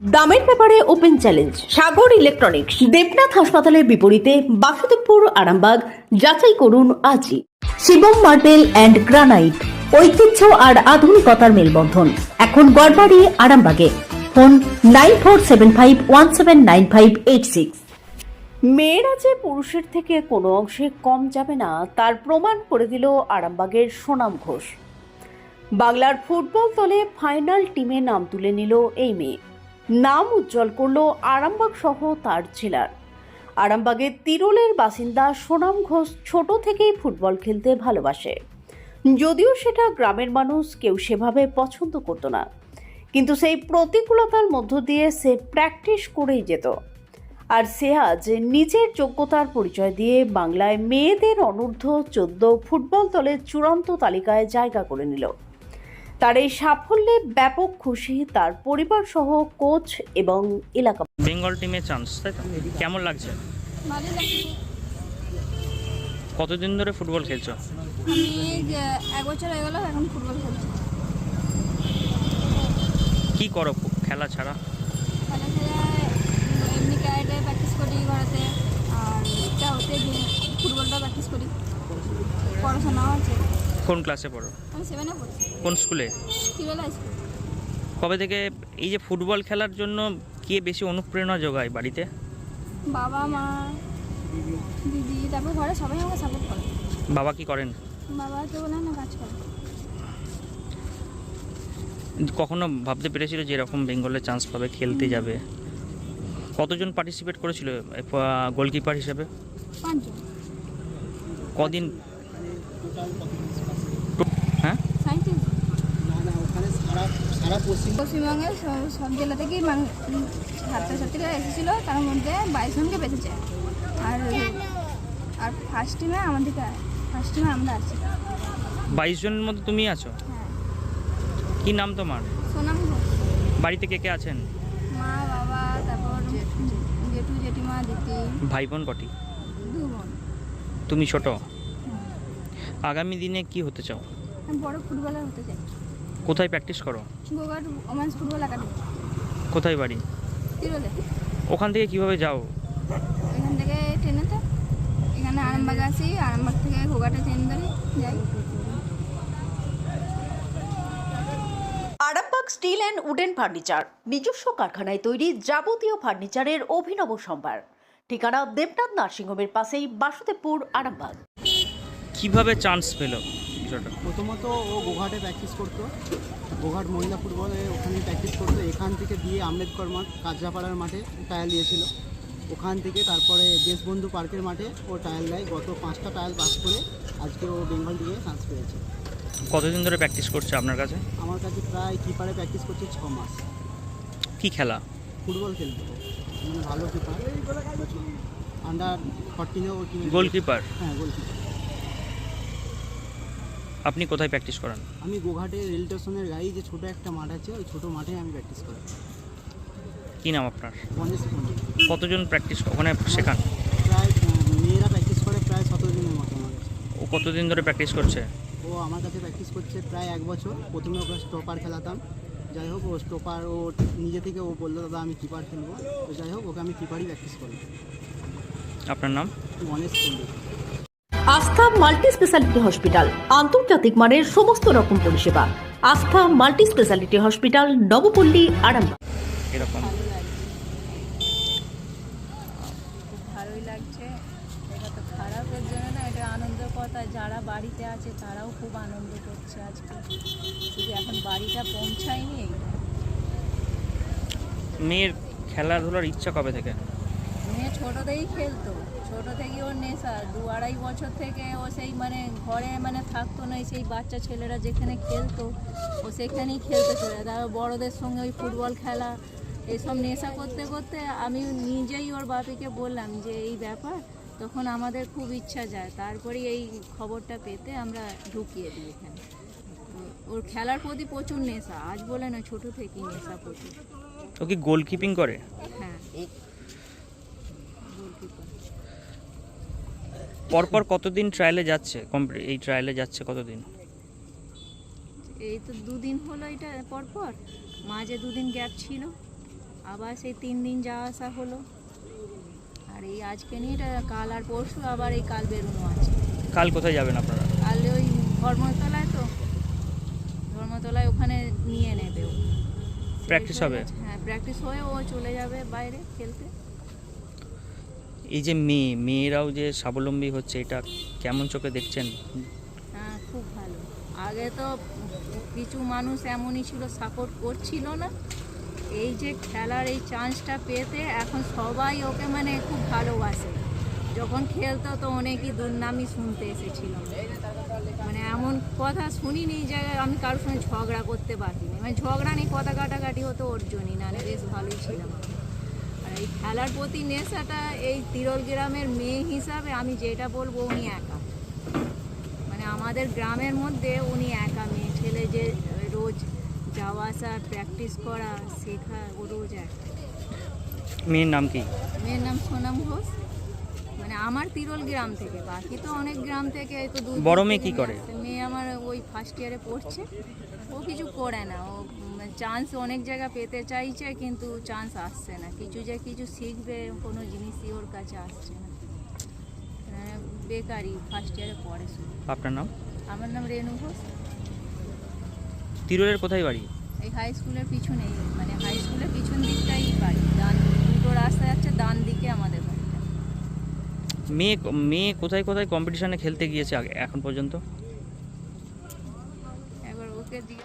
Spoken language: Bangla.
দামের ব্যাপারে open challenge, Sagar electronics, Debnath হাসপাতালের বিপরীতে বাসুদেবপুর, আরামবাগ, যাচাই করুন আজই। শিবম মার্বেল অ্যান্ড গ্রানাইট, ঐতিহ্য আর আধুনিকতার মেলবন্ধন। এখন গড়বাড়ি, আরামবাগে। Phone nine four seven five one seven nine five eight six. মেয়েরা যে পুরুষের থেকে কোনো অংশে কম যাবে না, তার প্রমাণ করে দিল আরামবাগের সোনাম ঘোষ। বাংলার ফুটবল দলে ফাইনাল টিমে নাম তুলে নিল এই মেয়ে। নাম উজ্জ্বল করল আরামবাগ সহ তার জেলার। আরামবাগের তিরুলের বাসিন্দা সোনাম ঘোষ ছোট থেকেই ফুটবল খেলতে ভালোবাসে। যদিও সেটা গ্রামের মানুষ কেউ সেভাবে পছন্দ করতো না। কিন্তু সেই প্রতিকূলতার মধ্য দিয়ে সে প্র্যাকটিস করেই যেত। আর সে আজ নিজের যোগ্যতার পরিচয় দিয়ে বাংলায় মেয়েদের অনূর্ধ্ব চোদ্দ ফুটবল দলের চূড়ান্ত তালিকায় জায়গা করে নিল। তার এই সাফল্যে ব্যাপক খুশি তার পরিবার সহ কোচ এবং এলাকা বেঙ্গল টিমে চান্স তাই তো? কেমন লাগছে? কতদিন ধরে ফুটবল খেলছো? আমি এক বছর হয়ে গেল এখন ফুটবল খেলছি। কি করো খেলা ছাড়া? খেলা খেলা এমনি ক্যারেটে প্র্যাকটিস করি ঘরেতে আর এটা হতে ফুটবলটা প্র্যাকটিস করি। পড়াশোনাও আছে। কোন ক্লাসে পড়ো? আমি সেভেনে পড়ছি কোন স্কুলে তিরোলা স্কুল কবে থেকে এই যে ফুটবল খেলার জন্য কে বেশি অনুপ্রেরণা যোগায় বাড়িতে? বাবা মা দিদি তারপর ঘরে সবাই আমাকে সাপোর্ট করে। বাবা কি করেন? বাবা তো বলে না কাজ করে। কখনো ভাবতে পেরেছিল যে এরকম বেঙ্গলে চান্স পাবে খেলতে যাবে? কতজন পার্টিসিপেট করেছিল গোলকিপার হিসেবে? কদিন হ্যাঁ? পশ্চিমবঙ্গের সব- জেলা থেকেই ছাত্রছাত্রীরা এসেছিল তার মধ্যে বাইশ জনকে বেঁচেছে আর আর ফার্স্ট টিমে আমাদেরকে ফার্স্ট টিমে আমরা আছি। বাইশ জনের মধ্যে তুমি আছো? হ্যাঁ। কি নাম তোমার? সোনাম ঘোষ। বাড়িতে কে কে আছেন? মা বাবা তারপর জেঠু জেঠিমা দিদি। ভাই বোন কটি? দু বোন। তুমি ছোট? আগামী দিনে কি হতে চাও? আমি বড় ফুটবলার হতে চাই। কোথায় প্র্যাকটিস করো? গোগাট ওমেন্স ফুটবল একাডেমি কোথায় বাড়ি? তিরোলে। ওখান থেকে কীভাবে যাও? এখান থেকে ট্রেনেতে। এখানে আরামবাগ আসি আরামবাগ থেকে গোগাটে ট্রেন ধরে যাই। Arambagh steel and wooden furniture নিজস্ব কারখানায় তৈরি যাবতীয় ফার্নিচারের অভিনব সম্ভার। ঠিকানা দেবনাথ নার্সিংহোমের পাশেই বাসুদেবপুর আরামবাগ। কীভাবে চান্স পেল? বিষয়টা। প্রথমত ও গোঘাটে প্র্যাকটিস করতো। গোঘাট মহিলা ফুটবলে ওখানে প্র্যাকটিস করতো। এখান থেকে দিয়ে আম্বেদকর মাঠ কাজরাপাড়ার মাঠে ট্রায়াল দিয়েছিল। ওখান থেকে তারপরে দেশবন্ধু পার্কের মাঠে ও ট্রায়াল দেয়। গত পাঁচটা ট্রায়াল পাস করে আজকে ও বেঙ্গল দিয়ে চান্স পেয়েছে। কতদিন ধরে প্র্যাকটিস করছে আপনার কাছে? আমার কাছে প্রায় কিপারে প্র্যাকটিস করছে ছ মাস। কি খেলা? ফুটবল খেলতো। মানে ভালো কিপার আন্ডার ফর্টিনেও গোলকিপার হ্যাঁ গোলকিপার আপনি কোথায় প্র্যাকটিস করান? আমি গোঘাটে রেল স্টেশনের গাড়ি যে ছোটো একটা মাঠ আছে ওই ছোটো মাঠে আমি প্র্যাকটিস করি কি নাম আপনার? কতজন প্র্যাকটিস ওখানে শেখান? প্রায় মেয়েরা প্র্যাকটিস করে প্রায় সতেরো দিনের মতো আমার কাছে। ও কতদিন ধরে প্র্যাকটিস করছে? ও আমার কাছে প্র্যাকটিস করছে প্রায় এক বছর। প্রথমে ওকে স্টপার খেলাতাম। যাই হোক ও স্টপার ও নিজে থেকে ও বলল দাদা আমি কিপার খেলব। তো যাই হোক ওকে আমি কিপারই প্র্যাকটিস করি আপনার নাম? গণেশ পণ্ডিত। আস্থা মাল্টি স্পেশালিটি হসপিটাল আন্তর্জাতিক মানের সমস্ত রকম পরিষেবা। Astha multi speciality hospital Nabapally Arambagh. এরকম ভালোই লাগছে। এটা তো খারাপের জন্য না এটা আনন্দের কথা যারা বাড়িতে আছে তারাও খুব আনন্দ করছে আজকে। শুধু এখন বাড়িটা পৌঁছায়নি। মেয়ের খেলাধুলার ইচ্ছা কবে থেকে? মেয়ে ছোটো থেকেই খেলতো। ছোটো থেকে ওর নেশা দু আড়াই বছর থেকে ও সেই মানে ঘরে মানে থাকতো না সেই বাচ্চা ছেলেরা যেখানে খেলতো ও সেখানেই খেলতে চলে। আর বড়দের সঙ্গে ওই ফুটবল খেলা এইসব নেশা করতে করতে আমি নিজেই ওর বাপিকে বললাম যে এই ব্যাপার? তখন আমাদের খুব ইচ্ছা যায়। তারপরে এই খবরটা পেতে আমরা ঢুকিয়ে দিই এখানে। ওর খেলার প্রতি প্রচুর নেশা আজ বলে না ছোটো থেকেই নেশা প্রচুর। ও কি গোলকিপিং করে? হ্যাঁ। গোলকিপার পরপর কতদিন ট্রায়ালে যাচ্ছে? এই ট্রায়ালে যাচ্ছে কতদিন? এই তো দুদিন হলো এটা পরপর। মাঝে দুদিন গ্যাপ ছিল। আবার সেই তিন দিন যাওয়া আসা হলো। আর এই আজকে নিয়ে এটা কাল আর পরশু আবার এই কাল বেরোনো আছে। কাল কোথায় যাবেন আপনারা? কাল ওই ধর্মতলায় তো। ধর্মতলায় ওখানে নিয়ে নেবে ও। Practice হবে? হ্যাঁ প্র্যাকটিস হয়ে ও চলে যাবে বাইরে খেলতে। এই যে মেয়ে, মেয়েরাও যে স্বাবলম্বী হচ্ছে, এটা কেমন চোখে দেখছেন? হ্যাঁ খুব ভালো। আগে তো কিছু মানুষ এমনই ছিল সাপোর্ট করছিল না। এই যে খেলার এই চান্সটা পেতে এখন সবাই ওকে মানে খুব ভালোবাসে। যখন খেলতো তো অনেকই দুর্নামই শুনতে এসেছিল। মানে এমন কথা শুনিনি যে আমি কারোর সঙ্গে ঝগড়া করতে পারিনি। মানে ঝগড়া নেই কথা কাটাকাটি হতো ওর জন্যই না বেশ ভালোই ছিলাম এই খেলার প্রতি নেশাটা এই তিরল গ্রামের মেয়ে হিসাবে আমি যেটা বলব উনি একা। মানে আমাদের গ্রামের মধ্যে উনি একা মেয়ে। ছেলে যে রোজ যাওয়া আসা প্র্যাকটিস করা শেখা ও রোজ একা। মেয়ের নাম কি? মেয়ের নাম সোনাম ঘোষ। মানে আমার তিরল গ্রাম থেকে বাকি তো অনেক গ্রাম থেকে তো বড় মেয়ে কি করে? মেয়ে আমার ওই ফার্স্ট ইয়ারে পড়ছে। ও কিছু করে না ও চান্স অনেক জায়গা পেতে চাইছে কিন্তু চান্স আসছে না। কিছু যে কিছু শিখবে কোনো জিনিসই ওর কাছে আসছে না। বেকারই ফার্স্ট ইয়ারে পড়ে শুধু। আপনার নাম? আমার নাম রেণু ঘোষ। তিরুলের কোথায় বাড়ি? এই হাই স্কুলের পিছনেই মানে হাই স্কুলের পিছন দিকটাই বাড়ি। ডান দুটো রাস্তা যাচ্ছে ডান দিকে আমাদের বাড়িটা। মেয়ে মেয়ে কোথায় কোথায় কম্পিটিশনে খেলতে গিয়েছে এখন পর্যন্ত? একবার ওকে দিয়ে